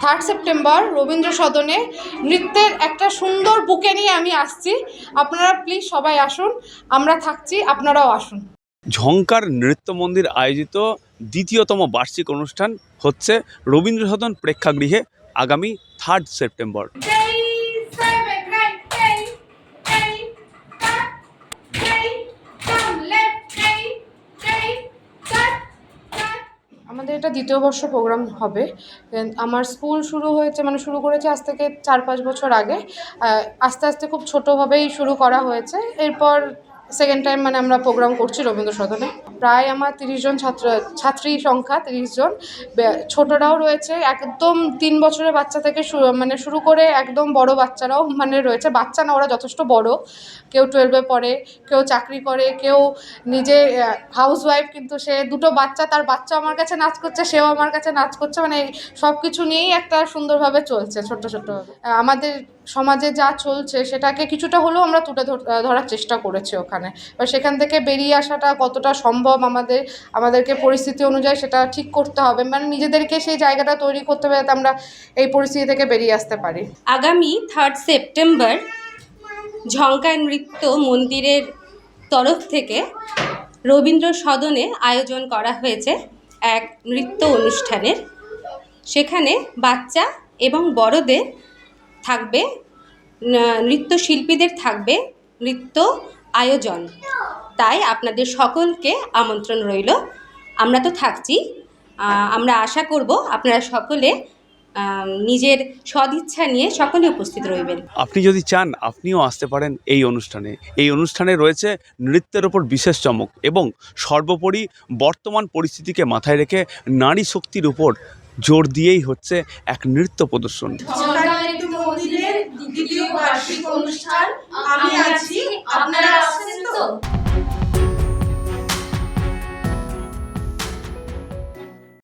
Third September Rabindra সদনে নৃত্যের একটা সুন্দর বুকে নিয়ে আমি আসছি। আপনারা প্লিজ সবাই আসুন, আমরা থাকছি, আপনারাও আসুন। ঝঙ্কার নৃত্য মন্দির আয়োজিত দ্বিতীয়তম বার্ষিক অনুষ্ঠান হচ্ছে রবীন্দ্র সদন প্রেক্ষাগৃহে আগামী থার্ড সেপ্টেম্বর আমাদের এটা দ্বিতীয় বর্ষ প্রোগ্রাম হবে। আমার স্কুল শুরু হয়েছে মানে শুরু করেছে আজ থেকে চার পাঁচ বছর আগে। আস্তে আস্তে খুব ছোটোভাবেই শুরু করা হয়েছে। এরপর সেকেন্ড টাইম মানে আমরা প্রোগ্রাম করছি রবীন্দ্র সদনে প্রায় আমার তিরিশ জন ছাত্র, ছাত্রী সংখ্যা, তিরিশ জন। ছোটরাও রয়েছে। একদম তিন বছরের বাচ্চা থেকে মানে শুরু করে একদম বড় বাচ্চারাও মানে রয়েছে। বাচ্চা না, ওরা যথেষ্ট বড়। কেউ টুয়েলভে পড়ে, কেউ চাকরি করে, কেউ নিজে হাউস ওয়াইফ কিন্তু সে দুটো বাচ্চা, তার বাচ্চা আমার কাছে নাচ করছে, সেও আমার কাছে নাচ করছে। মানে সব কিছু নিয়েই একটা সুন্দরভাবে চলছে, ছোট্ট ছোট্টভাবে আমাদের সমাজে যা চলছে সেটাকে কিছুটা হলেও আমরা তুলে ধরার চেষ্টা করেছি ওখানে। এবার সেখান থেকে বেরিয়ে আসাটা কতটা সম্ভব আমাদের, আমাদেরকে পরিস্থিতি অনুযায়ী সেটা ঠিক করতে হবে। মানে নিজেদেরকে সেই জায়গাটা তৈরি করতে হবে যাতে আমরা এই পরিস্থিতি থেকে বেরিয়ে আসতে পারি। আগামী থার্ড সেপ্টেম্বর ঝঙ্কা নৃত্য মন্দিরের তরফ থেকে রবীন্দ্র সদনে আয়োজন করা হয়েছে এক নৃত্য অনুষ্ঠানের। সেখানে বাচ্চা এবং বড়দের থাকবে নৃত্যশিল্পীদের থাকবে নৃত্য আয়োজন। তাই আপনাদের সকলকে আমন্ত্রণ রইল। আমরা তো থাকছি। আমরা আশা করব আপনারা সকলে নিজের সদিচ্ছা নিয়ে সকলে উপস্থিত রইবেন। আপনি যদি চান আপনিও আসতে পারেন এই অনুষ্ঠানে। এই অনুষ্ঠানে রয়েছে নৃত্যের ওপর বিশেষ চমক এবং সর্বোপরি বর্তমান পরিস্থিতিকে মাথায় রেখে নারী শক্তির উপর জোর দিয়েই হচ্ছে এক নৃত্য প্রদর্শন। দ্বিতীয় বার্ষিক অনুষ্ঠান আমি আছি। আপনারা